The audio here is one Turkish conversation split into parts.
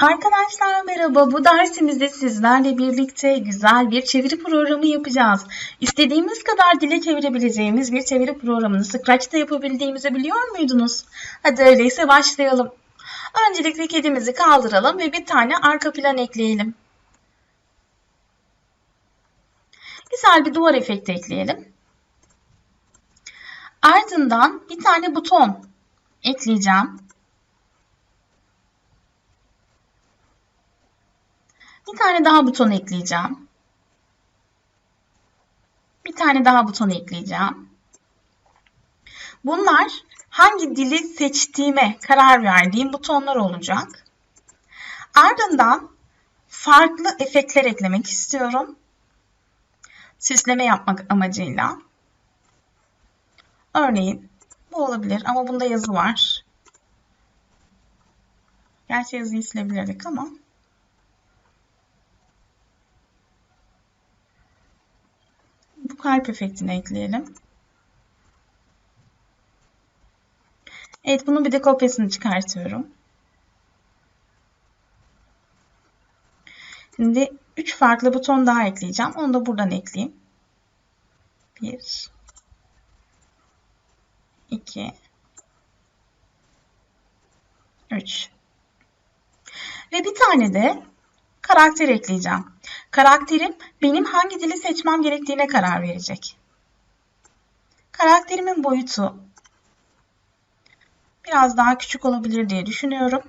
Arkadaşlar merhaba. Bu dersimizde sizlerle birlikte güzel bir çeviri programı yapacağız. İstediğimiz kadar dile çevirebileceğimiz bir çeviri programını Scratch'ta yapabildiğimizi biliyor muydunuz? Hadi öyleyse başlayalım. Öncelikle kedimizi kaldıralım ve bir tane arka plan ekleyelim. Güzel bir duvar efekti ekleyelim. Ardından bir tane buton ekleyeceğim. Bir tane daha buton ekleyeceğim. Bir tane daha buton ekleyeceğim. Bunlar hangi dili seçtiğime karar verdiğim butonlar olacak. Ardından farklı efektler eklemek istiyorum. Süsleme yapmak amacıyla. Örneğin bu olabilir ama bunda yazı var. Gerçi yazıyı silebilirdik ama kalp efektini ekleyelim. Evet bunun bir de kopyasını çıkartıyorum. Şimdi 3 farklı buton daha ekleyeceğim. Onu da buradan ekleyeyim. 1 2 3 Ve bir tane de karakter ekleyeceğim. Karakterim benim hangi dili seçmem gerektiğine karar verecek. Karakterimin boyutu biraz daha küçük olabilir diye düşünüyorum.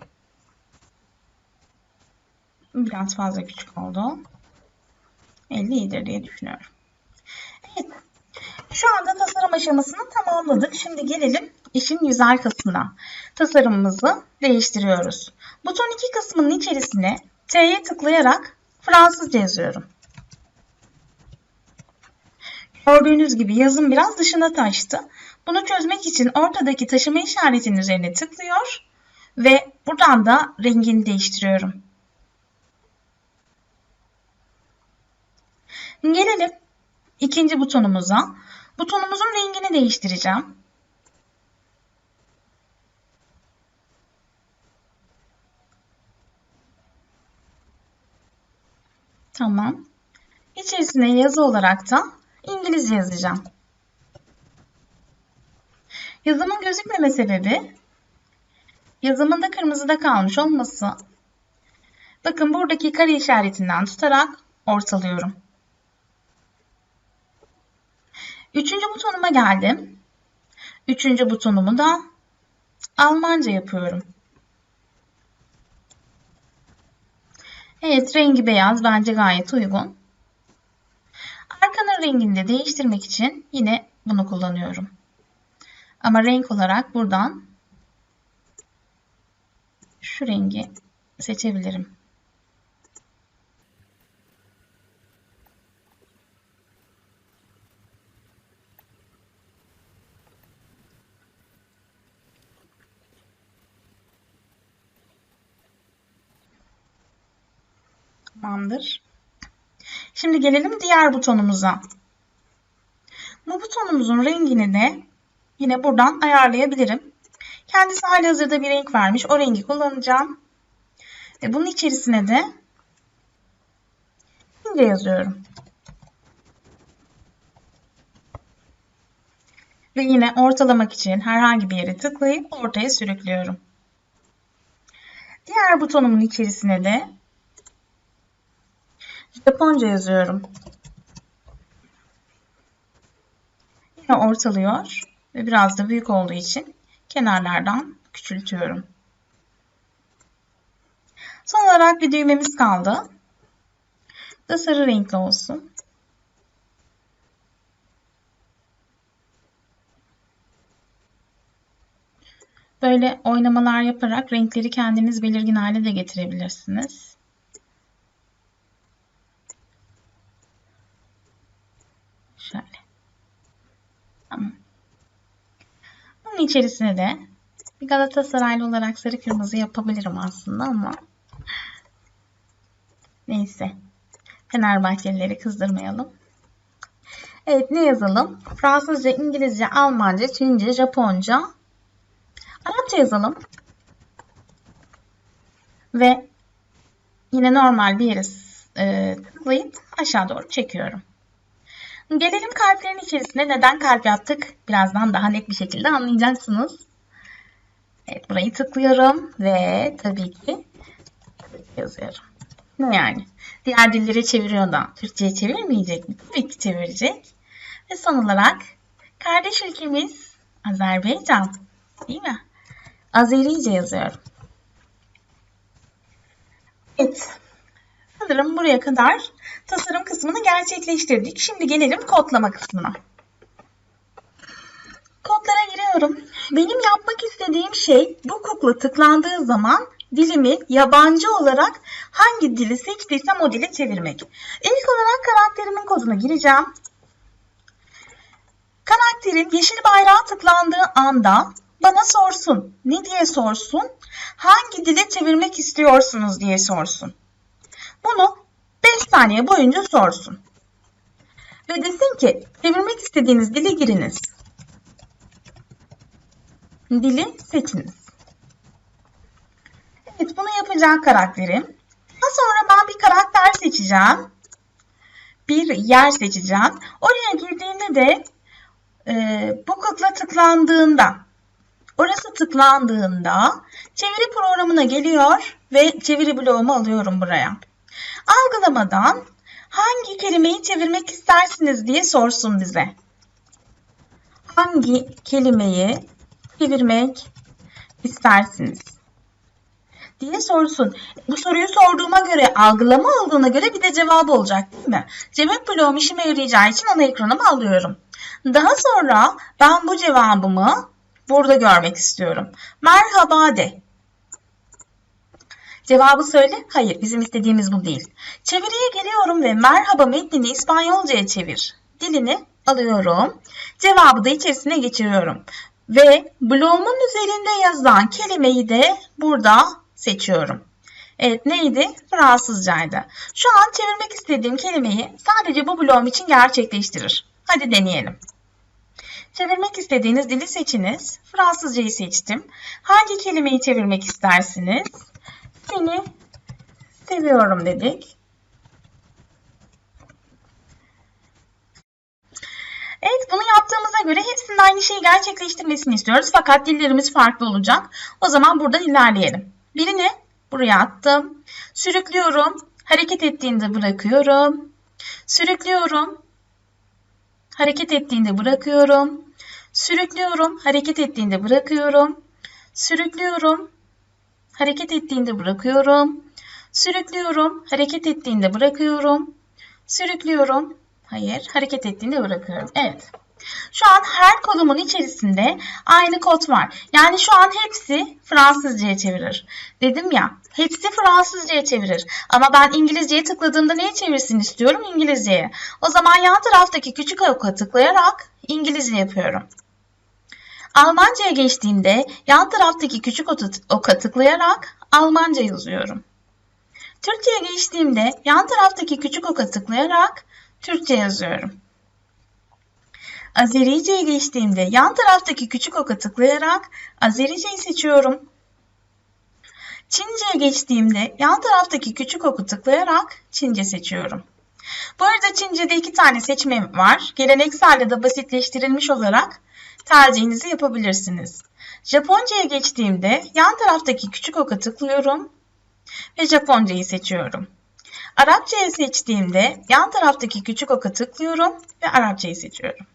Biraz fazla küçük oldu. 50 iyidir diye düşünüyorum. Evet. Şu anda tasarım aşamasını tamamladık. Şimdi gelelim işin güzel kısmına. Tasarımımızı değiştiriyoruz. Buton 2 kısmının içerisine T'ye tıklayarak Fransızca yazıyorum. Gördüğünüz gibi yazım biraz dışına taştı. Bunu çözmek için ortadaki taşıma işaretinin üzerine tıklıyor ve buradan da rengini değiştiriyorum. Gelelim ikinci butonumuza. Butonumuzun rengini değiştireceğim. Tamam. İçerisine yazı olarak da İngilizce yazacağım. Yazımın gözükmeme sebebi yazımın da kırmızıda kalmış olması. Bakın buradaki kare işaretinden tutarak ortalıyorum. Üçüncü butonuma geldim. Üçüncü butonumu da Almanca yapıyorum. Evet rengi beyaz bence gayet uygun. Arkanın rengini de değiştirmek için yine bunu kullanıyorum. Ama renk olarak buradan şu rengi seçebilirim. Tamamdır. Şimdi gelelim diğer butonumuza. Bu butonumuzun rengini de yine buradan ayarlayabilirim. Kendisi hali hazırda bir renk vermiş. O rengi kullanacağım. Ve bunun içerisine de İngilizce yazıyorum. Ve yine ortalamak için herhangi bir yere tıklayıp ortaya sürüklüyorum. Diğer butonumun içerisine de Japonca yazıyorum. Yine ortalıyor ve biraz da büyük olduğu için kenarlardan küçültüyorum. Son olarak bir düğmemiz kaldı. Da sarı renkli olsun. Böyle oynamalar yaparak renkleri kendiniz belirgin hale de getirebilirsiniz. Şöyle. Bunun içerisine de bir Galatasaraylı olarak sarı kırmızı yapabilirim aslında ama neyse. Fenerbahçelileri kızdırmayalım. Evet ne yazalım? Fransızca, İngilizce, Almanca, Çince, Japonca. Arapça yazalım. Ve yine normal bir yere e, tıklayıp aşağı doğru çekiyorum. Gelelim kalplerin içerisine neden kalp yaptık? Birazdan daha net bir şekilde anlayacaksınız. Evet burayı tıklıyorum ve tabii ki yazıyorum. Ne yani? Diğer dillere çeviriyor da Türkçe'ye çevirmeyecek mi? Tabii ki çevirecek. Ve son olarak kardeş ülkemiz Azerbaycan. Değil mi? Azerice yazıyorum. Evet. Sanırım buraya kadar tasarım kısmını gerçekleştirdik. Şimdi gelelim kodlama kısmına. Kodlara giriyorum. Benim yapmak istediğim şey bu kukla tıklandığı zaman dilimi yabancı olarak hangi dili seçtiysem o dile çevirmek. İlk olarak karakterimin koduna gireceğim. Karakterin yeşil bayrağa tıklandığı anda bana sorsun. Ne diye sorsun? Hangi dile çevirmek istiyorsunuz diye sorsun. Bunu 5 saniye boyunca sorsun. Ve desin ki çevirmek istediğiniz dile giriniz. Dili seçiniz. Evet bunu yapacak karakterim. Daha sonra ben bir karakter seçeceğim. Bir yer seçeceğim. Oraya girdiğimde de e, bu kukla tıklandığında orası tıklandığında çeviri programına geliyor ve çeviri bloğumu alıyorum buraya. Algılamadan hangi kelimeyi çevirmek istersiniz diye sorsun bize. Hangi kelimeyi çevirmek istersiniz? diye sorsun. Bu soruyu sorduğuma göre, algılama olduğuna göre bir de cevabı olacak değil mi? Cevap bloğum işime yarayacağı için ana ekranıma alıyorum. Daha sonra ben bu cevabımı burada görmek istiyorum. Merhaba de. Cevabı söyle. Hayır, bizim istediğimiz bu değil. Çeviriye geliyorum ve merhaba metnini İspanyolcaya çevir. Dilini alıyorum. Cevabı da içerisine geçiriyorum. Ve bloğumun üzerinde yazan kelimeyi de burada seçiyorum. Evet neydi? Fransızcaydı. Şu an çevirmek istediğim kelimeyi sadece bu bloğum için gerçekleştirir. Hadi deneyelim. Çevirmek istediğiniz dili seçiniz. Fransızcayı seçtim. Hangi kelimeyi çevirmek istersiniz? Seni seviyorum dedik. Evet bunu yaptığımıza göre hepsinin aynı şeyi gerçekleştirmesini istiyoruz. Fakat dillerimiz farklı olacak. O zaman buradan ilerleyelim. Birini buraya attım. Sürüklüyorum. Hareket ettiğinde bırakıyorum. Sürüklüyorum. Hareket ettiğinde bırakıyorum. Sürüklüyorum. Hareket ettiğinde bırakıyorum. Sürüklüyorum. Hareket ettiğinde bırakıyorum. Sürüklüyorum. Hareket ettiğinde bırakıyorum. Sürüklüyorum. Hayır. Hareket ettiğinde bırakıyorum. Evet. Şu an her kolumun içerisinde aynı kod var. Yani şu an hepsi Fransızcaya çevirir. Dedim ya hepsi Fransızcaya çevirir. Ama ben İngilizceye tıkladığımda neye çevirsin istiyorum? İngilizceye. O zaman yan taraftaki küçük oka tıklayarak İngilizce yapıyorum. Almanca'ya geçtiğimde yan taraftaki küçük oka tıklayarak Almanca yazıyorum. Türkçe'ye geçtiğimde yan taraftaki küçük oka tıklayarak Türkçe yazıyorum. Azerice'ye geçtiğimde yan taraftaki küçük oka tıklayarak Azerice'yi seçiyorum. Çince'ye geçtiğimde yan taraftaki küçük oku tıklayarak Çince seçiyorum. Bu arada Çince'de iki tane seçmem var. Geleneksel ya da basitleştirilmiş olarak tercihinizi yapabilirsiniz. Japonca'ya geçtiğimde yan taraftaki küçük oka tıklıyorum ve Japonca'yı seçiyorum. Arapça'ya seçtiğimde yan taraftaki küçük oka tıklıyorum ve Arapça'yı seçiyorum.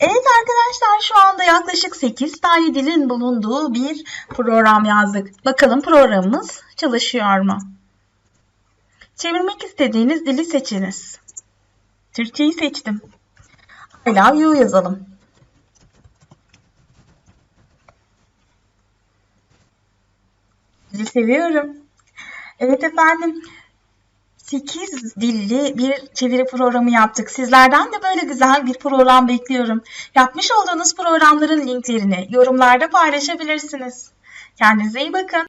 Evet arkadaşlar şu anda yaklaşık 8 tane dilin bulunduğu bir program yazdık. Bakalım programımız çalışıyor mu? Çevirmek istediğiniz dili seçiniz. Türkçeyi seçtim. I love you yazalım. Sizi seviyorum. Evet efendim. 8 dilli bir çeviri programı yaptık. Sizlerden de böyle güzel bir program bekliyorum. Yapmış olduğunuz programların linklerini yorumlarda paylaşabilirsiniz. Kendinize iyi bakın.